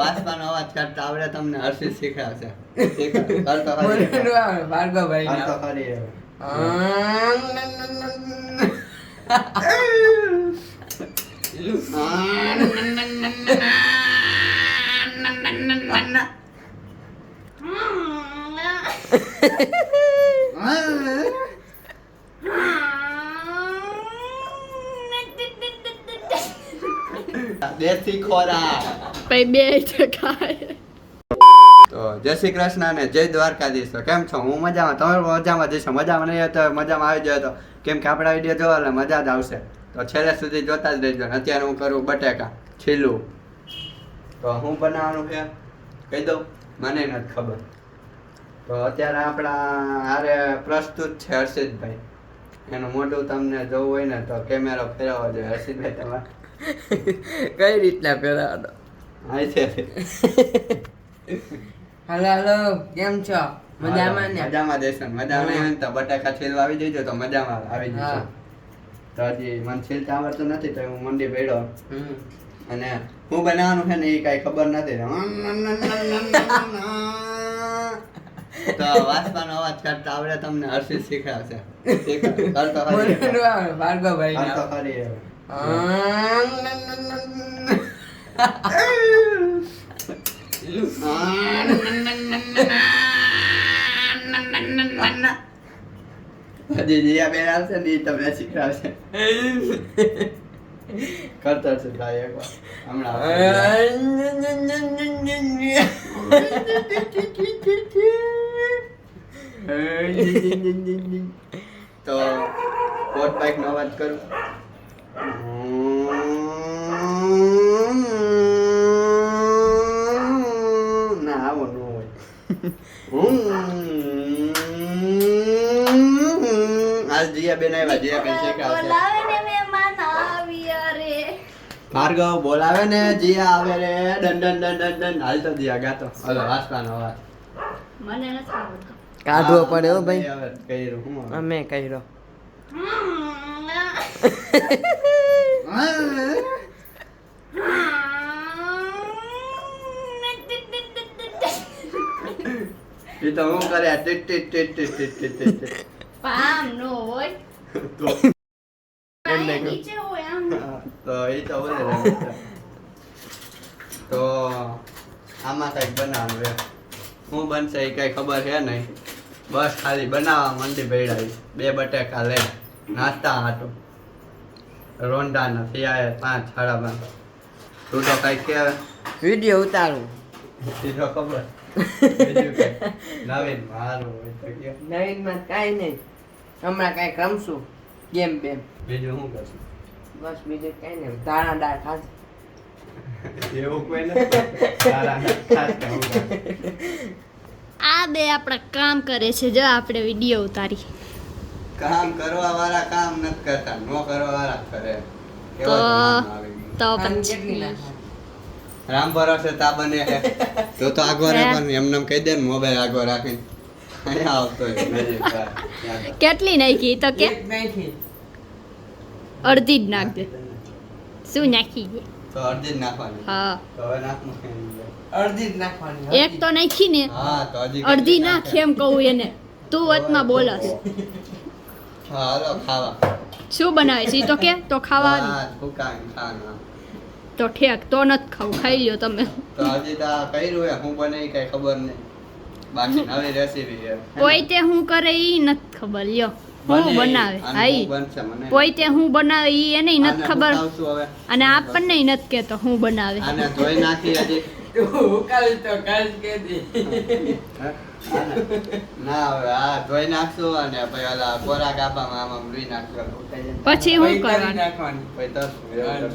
વાસવાનો અવાજ કરતા આવડે તમને હર્ષિત શીખડાવશે. ભાર્ગવભાઈ દેશી ખોરાક. પછી બે ટકાય તો જય શ્રી કૃષ્ણ અને જય દ્વારકાધીશ. તો કેમ છો? હું મજામાં. તમે મજામાં જશો મજામાં નહીં તો મજામાં આવી જાય તો. કેમ કે આપણા વીડિયો જોવા એટલે મજા જ આવશે. તો છેલ્લે સુધી જોતા જ રહેજો. અત્યારે હું કરું બટેકા છીલું તો હું બનાવવાનું છે? કહી દઉં? મને નથી ખબર. તો અત્યારે આપણા હારે પ્રસ્તુત છે હર્ષિતભાઈ. એનું મોઢું તમને જોવું હોય ને તો કેમેરો ફેરવવો જોઈએ. હર્ષિતભાઈ તમારે? કઈ રીતના પહેરાવાનો હા હાલો હાલો કેમ છો? મજામાં ને? મજામાં જઈશું. મજામાં ને તો બટાકા છીલવા આવી જઈજો તો મજામાં આવી હા. જઈશું તો હજી મને છીલતા આવડતું નથી તો હું મંડી પડ્યો અને હું બનાવવાનું છે ને એ કાંઈ ખબર નથી. તો વાંચવાનો અવાજ કરતા આવડે તમને હર્ષિત શીખડાવશે શીખડાવ. કરતો ખરી ભાર્ગવભાઈ કરતો ખરી હવે. હજી જીયા બેન આવશે ને તમને શીખડાવશે કરતો છે એકવાર હમણાં તો કોટ બાઇક નો અવાજ કરું. જયા બેન આવ્યા જયા બેન છે કે આવશે ભાર્ગવ બોલાવે ને જીયા આવે રે. Done done done done done. હાલતો જીયા ગાતો. હલો વાસવાનો અવાજ. મને નથી કાઢવો પડે હો ભાઈ. કર્યો હું અમે કર્યો. તો હું કરે? ટીટ ટીટ ટીટ ટીટ ટીટ ટીટ પામ નો તો કહું. નીચે હોય આમ તો એ તો બોલે તો આમાં કંઈક બનાવવાનું હું બનશે એ કઈ ખબર છે નહીં. બસ ખાલી બનાવવા મંડી ભેળાવી બે બટેકા લે નાસ્તા હાટું. રોંડા નથી આયે પાંચ સાડા પાંચ તું તો કઈ કે વીડિયો ઉતારું. સીધો ખબર. નવીન મારું હોય તો કે નવીનમાં કાંઈ નહીં. હમણાં કાંઈક રમશું ગેમ બેમ. બીજું શું કરશું? બસ બીજું કઈ નહીં દાણા દાળ ખાસ એવું કોઈ? આ બે આપણા કામ કરે છે જો આપણે વીડિયો ઉતારી. કામ કરવા વાળા કામ નથી કરતા નો કરવા વાળા કરે તો-. તો પછી રામ ભરોસે તા બને તો તો આગો રાખવાનું એમને કહી દે ને મોબાઈલ આગો રાખીને. કેટલી નાખી? તો કે અડધી જ નાખ દે શું નાખી દે તો અડધી જ નાખવાની. હા. તો હવે નાખવું કેમ? અડધી જ નાખવાની એક તો નાખી ને હા તો અડધી નાખ. એમ કહું એને. તું વચમાં બોલસ. હાલો ખાવા. શું બનાવે છે તો કે તો ખાવાનું. તો ઠેક તો નથી ખાવું. ખાઈ લ્યો તમે. તો હજી તો કર્યું હું બને કઈ ખબર નહીં. બાકી નવી રેસીપી પોઈતે હું કરે ઈ નત ખબર લ્યો. હું બનાવે હાઈ. પોઈતે હું બનાવે ઈ એને નત ખબર. અને આપણને નત કેતો હું બનાવે. અને ધોઈ નાખી આજે ઉકાલ તો કાલ કે ના પછી ઓલા કરવાનું?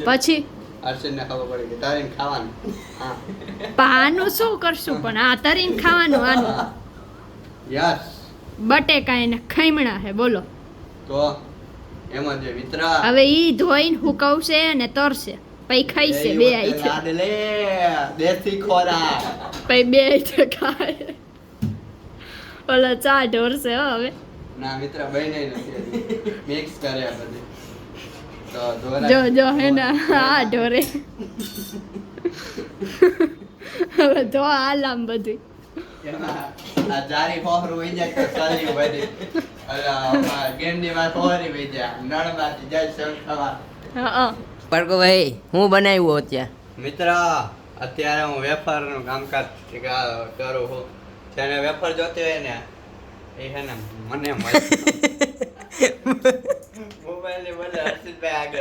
પછી? તરશું એવું કરશું. પછી હર્ષિતને ખબર પડી કે તારીને ખાવાનું. હા. પાનું શું કરશું? પણ આ તરીને ખાવાનું આનું. યસ. બટેકા એને ખૈમણા હે બોલો. તો એમાં જે વિતરા. હવે ઈ ધોઈને હુકવશે અને તરશે. પછી ખાઈશે બે આઈ વખતે લે દેશી ખોરાક. પછી બે આઈ ખાય. ઓલા ચા ઢોરશે હવે. ના મિત્ર બહેને નથી. મિક્સ કરે બધી તો ધોરાય. જો જો હે ને આ ઢોરે હવે જો આ લામ બધી પડકોભાઈ હું બનાવ્યું અત્યારે? મિત્ર અત્યારે હું વેપારનું કામકાજ કરું છું. જેને વેપાર જોતી હોય ને એ છે ને મને મળે મોબાઈલની બદલે હર્ષિતભાઈ આગળ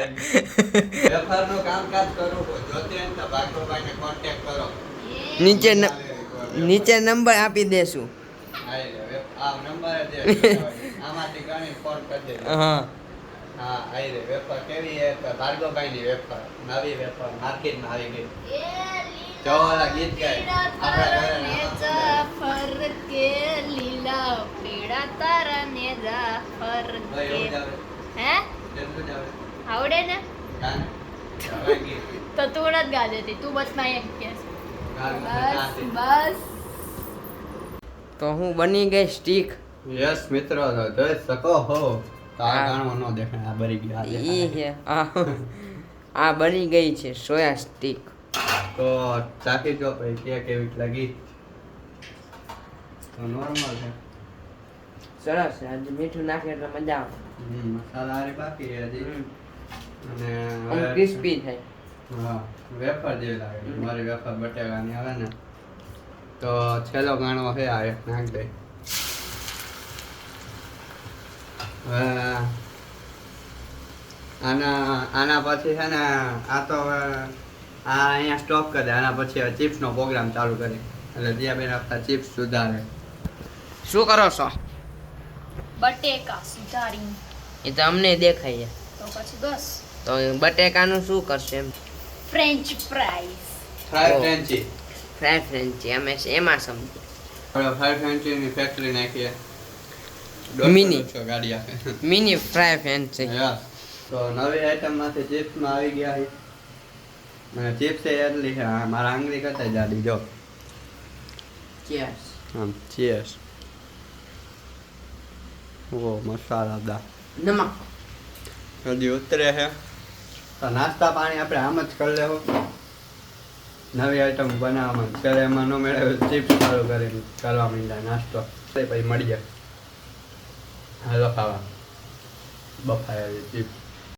વેફરનું કામકાજ કરું હોય ને તો ભાર્ગવભાઈને કોન્ટેક્ટ કરો. નીચે નીચે નંબર આપી દેશું. આઈ લે, વેફ- આ નંબર દે. આમાંથી ગણી ફોન કરી દેજો. હા. હા આઈ રે વેફર કેવી છે તો ભાર્ગવભાઈની વેફર નવી વેફર માર્કેટમાં આવી ગઈ. જો ગીત ગાય. આપણા કે લીલા તારા ને હે? આવડે. ને. તો તું નથી ગા દેતી તું બસમાં એમ કે. બસ બસ. તો હું બની ગઈ સ્ટીક યસ મિત્રો તો જોઈ શકો હો. તો આ હા. ગાણું ન દેખાય આ બરી ગયા ઈ છે આ બની ગઈ છે સોયા સ્ટીક તો ચાખી જો ભાઈ કે કેવી લાગી? તો નોર્મલ છે. સરસ છે આજે મીઠું નાખે એટલે મજા આવે. મસાલા હારી બાકી છે અને ક્રિસ્પી થાય. હા વેફર જેવી લાગે મારી વેફર બટેકાની આવે ને તો છેલ્લો ગાણો છે આ એક નાખ દે આના આના પછી છે ને આ તો હવે આ અહીંયા સ્ટોપ કરી દે. આના પછી હવે ચિપ્સનો પ્રોગ્રામ ચાલુ કરી એટલે દિયાબેન આપતા ચિપ્સ સુધારે. શું કરો છો? બટેકા સુધારી એ તો અમને દેખાય. છે તો પછી બસ. તો બટેકાનું શું કરશે એમ? ફ્રેન્ચ ફ્રાઈસ ફ્રાય ઓહ. ફ્રેન્ચી ફ્રાય ફ્રેન્ચી અમે એમાં સમજીએ આપણે ફ્રાય ફ્રેન્ચીની ફેક્ટરી નાખીએ. Mini. દોઢસો ગાડી આપે. Mini fry Frenchie yes. તો નવી આઈટમમાંથી ચિપ્સમાં આવી ગયા છે. અને ચિપ્સ એ એટલી છે આ મારા આંગળી કરતા જાડી જો. ચીયર્સ આમ ચીયર્સ ઓ મસાલાદાર. નમક. હજી ઉતરે છે તો નાસ્તા પાણી આપણે આમ જ કરી લેવો. નવી આઈટમ બનાવવામાં ત્યારે એમાં ન મેળવે ચિપ્સ ચાલુ કરીને કરવા માંડ્યા નાસ્તો. તે પછી મળી જાય હાલો ખાવા. બફાયેલી ચિપ્સ